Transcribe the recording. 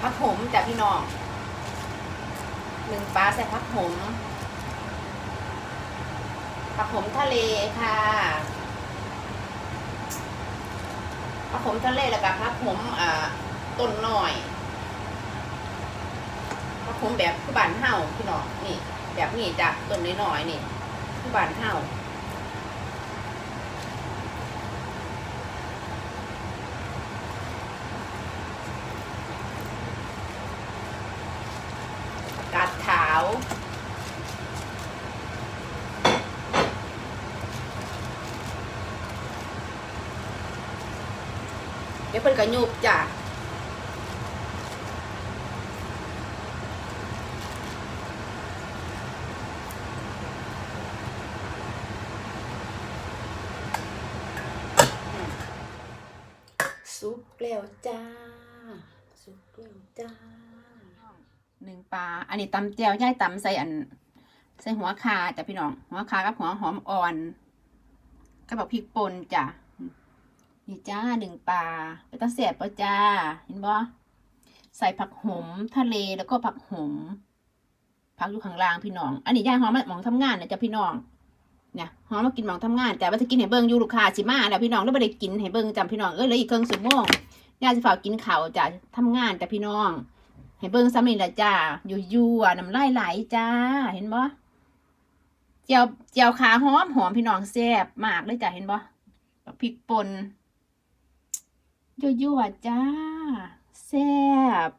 พักหมจ้ะพี่น้องหนึ่งปลาใส่ผักหมผักหมทะเลค่ะผักหมทะเลแล้วก็ผักหมอ่าต้นหน่อยผักหมแบบคือบานเฮาพี่น้องนี่ แบบนี้จ้ะต้นน้อยๆนี่คือบานเฮา กาดขาว เดี๋ยวเพิ่นก็ยุบจ้ะซุปแล้วจ้าซุปแล้วจ้า หนึ่งปลา อันนี้ตำแจ่วย่ายตำใส่อัน ใส่หัวคาจ้ะพี่น้อง หัวคากับหัวหอมอ่อนก็บอกพริกป่นจ้ะนี่จ้าหนึ่งปลาไปตาเสียบปะจ้า เห็นบ่ใส่ผักหอมทะเลแล้วก็ผักหอมผักอยู่ข้างล่างพี่น้อง อันนี้ย่ายหอมมาหมองทำงานนะจ้ะพี่น้องเนี่ยหอมมากินหมองทำงาน แต่ว่าจะกินให้เบิ่งอยู่ลูกค้าสิมาแล้วพี่น้องแล้วไม่ได้กินให้เบิ่งจำพี่น้องเอ้ยเลยอีกเครึ่องชั่วโมงย่าจะฝากกินข้าวจ้ะทำงานจ้ะพี่น้อง ให้เบิ่งซ้ำนี่แหละจ้า อยู่ยั่วน้ำลายไหลจ้า เห็นบ่เจียวเจียวขาหอมหอมพี่น้องแซ่บมากเลยจ้าเห็นบ่พริกป่นยั่ยั่วๆจ้าแซ่บ